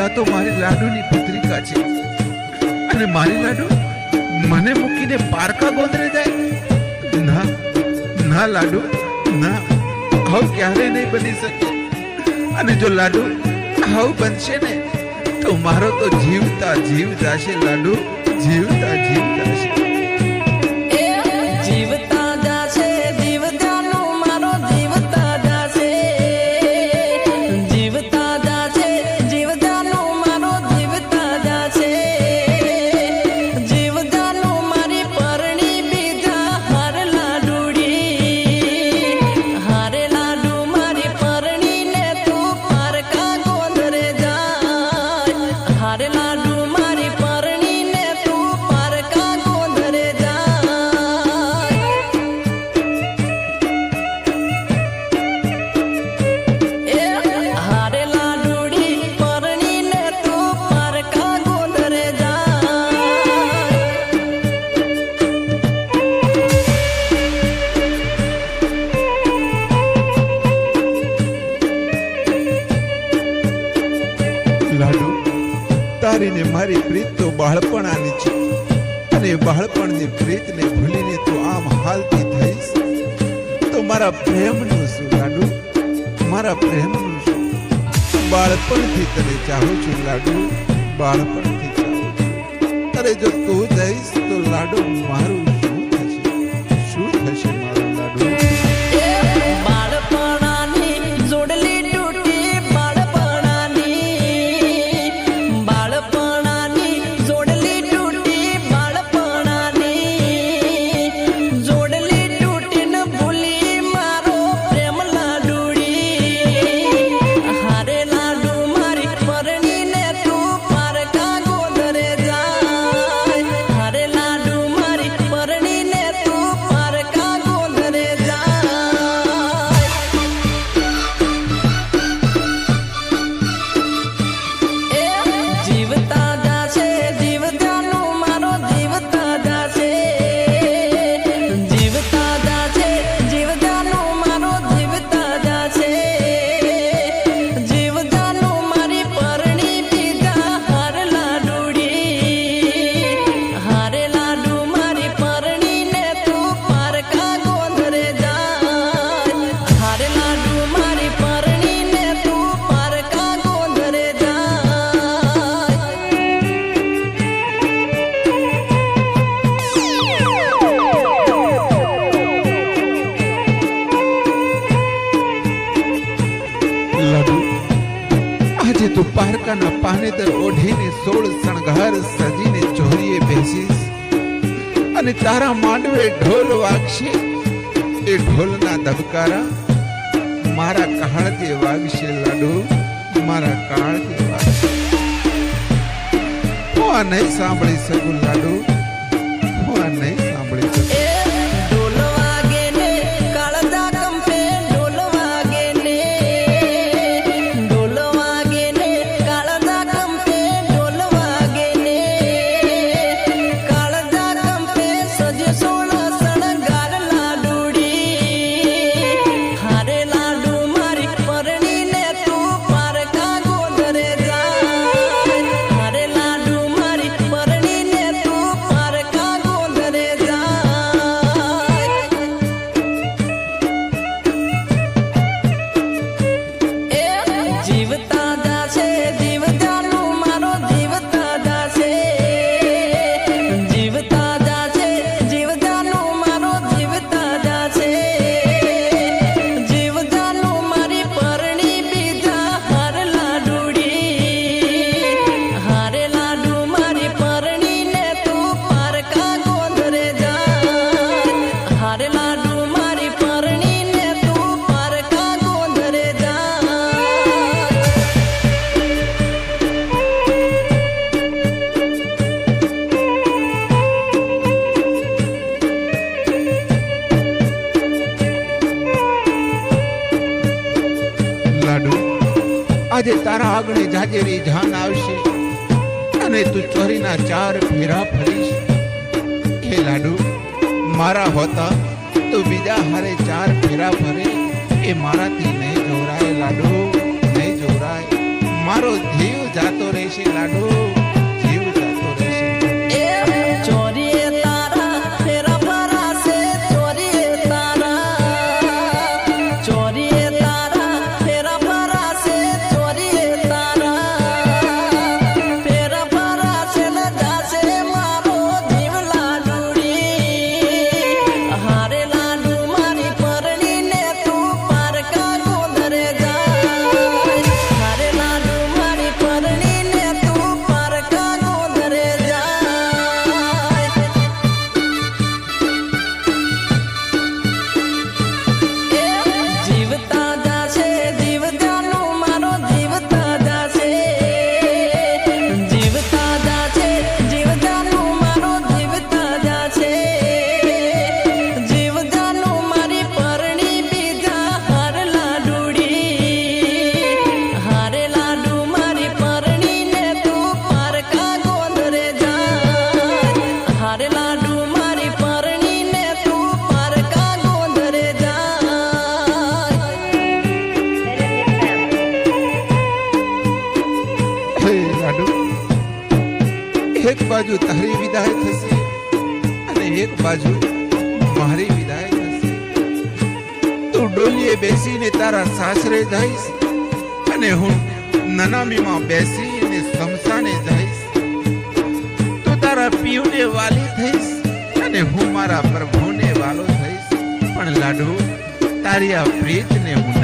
આ તો મારી લાડુની પુત્રિકા છે. અને મારી લાડુ મને મૂકીને પારકા ગોંદરે જાય? ના ના લાડુ, ના. આવું ક્યારે નહીં બની શકે? અને જો લાડુ આવું બનશે ને, તો મારો તો જીવતા જીવ જાશે લાડુ, જીવતા જીવ જાશે. તારી ને મારી પ્રીત તો બાળપણાની છે. અને બાળપણની પ્રીતને ભૂલીને તું આમ હાલતી થઈશ? તો મારા પ્રેમનું શું લાડુ? મારા પ્રેમનું શું? બાળપણથી તને ચાહું છું લાડુ, બાળપણથી ચાહું અરે જો તું જઈશ તો લાડુ મારું શું થશે? શું થશે મારું લાડુ? પારકાના પાનેતર ઓઢીને સોળ શણગાર સજીને ચોરીએ બેસીશ. અને તારા માંડવે ઢોલ વાગશે. એ ઢોલના ધબકારા મારા કહાળથી વાગશે લાડુ, મારા કાળજે વાગશે. હું આ નહીં સાંભળી શકું લાડુ. આજે તારા આગળ જાજેરી જાન આવશે. અને તું ચોરીના ચાર ફેરા ફરીશ. હે લાડુ મારા હોતા તો બીજા હારે ચાર ફેરા ફરે એ મારાથી નહીં જોરાય લાડુ, નહીં જોરાય મારો ધીવ જાતો રહેશે લાડુ. હે એક બાજુ તારી વિદાય થશે અને એક બાજુ મારી વિદાય થશે. તું ડોલીએ બેસીને તારા સાસરે જઈશ અને હું નનામીમાં બેસીને સમસાને જઈશ. તું તારા પીવને વાલી થઈશ અને હું મારા પ્રભુને વાલો થઈશ. પણ લાડુ, તારી આ પ્રીતને હું